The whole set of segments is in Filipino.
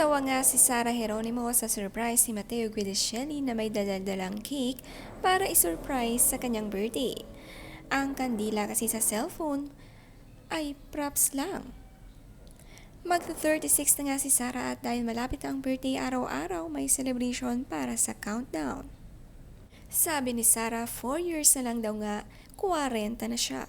Natawa nga si Sarah Geronimo sa surprise ni Mateo Guidicelli na may dadaldalang cake para isurprise sa kanyang birthday. Ang kandila kasi sa cellphone ay props lang. Magta-36 na nga si Sarah at dahil malapit ang birthday araw-araw, may celebration para sa countdown. Sabi ni Sarah, 4 years na lang daw nga, 40 na siya.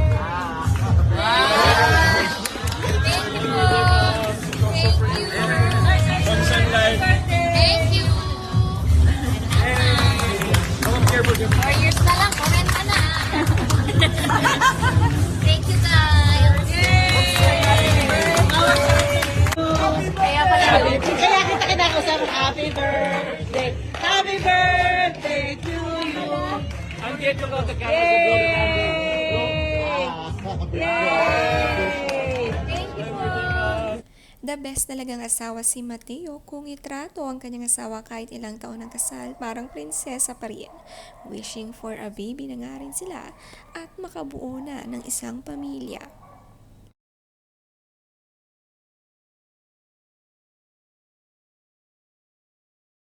Happy birthday! Happy birthday to you! The candles will blow the candles. Blow. thank you. The best talagang asawa si Mateo kung itrato ang kanyang asawa kahit ilang taon ng kasal, parang prinsesa pa rin. Wishing for a baby na nga rin sila at makabuo na ng isang pamilya.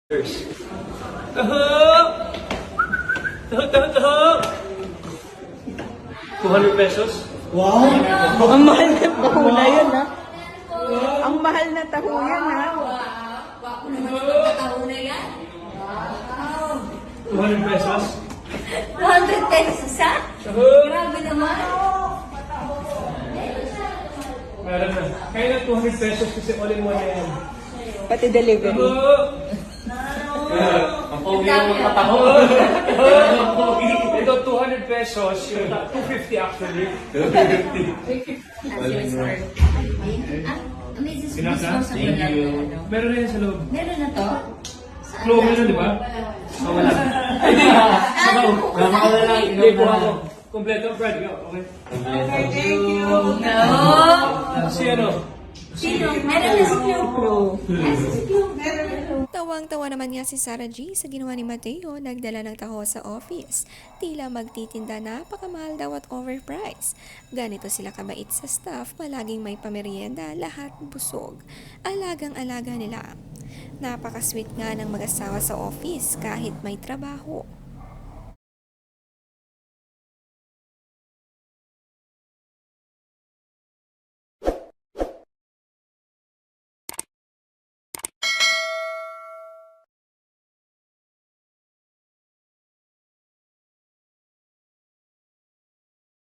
Taho! Taho, taho, taho! 200 pesos? Ang mahal na taho na yun, ha? Ang mahal na taho yan, ha? 200 pesos? 200 pesos, ha? Taho! Grabe naman. Meron na. Kaya na 200 pesos kasi all in one na yan. Pati delivery. Taho! Ang pogi ng mga taho. Ito 200 pesos, yung 250 actually. May disposable na ano. Meron na yan sa loob. Meron na to? Flow mo di ba? So, wala. Sabaw. Nakakawala lang, Hindi. Kompleto, Brad. Go. Okay. Thank you! No. Si ano? Sino? Meron na si Flo. Tawang-tawa naman nga si Sarah G sa ginawa ni Mateo, nagdala ng taho sa office. Tila magtitinda napakamahal daw at overpriced. Ganito sila kabait sa staff, palaging may pamerienda, lahat busog. Alagang-alaga nila. Napaka-sweet nga ng mag-asawa sa office kahit may trabaho.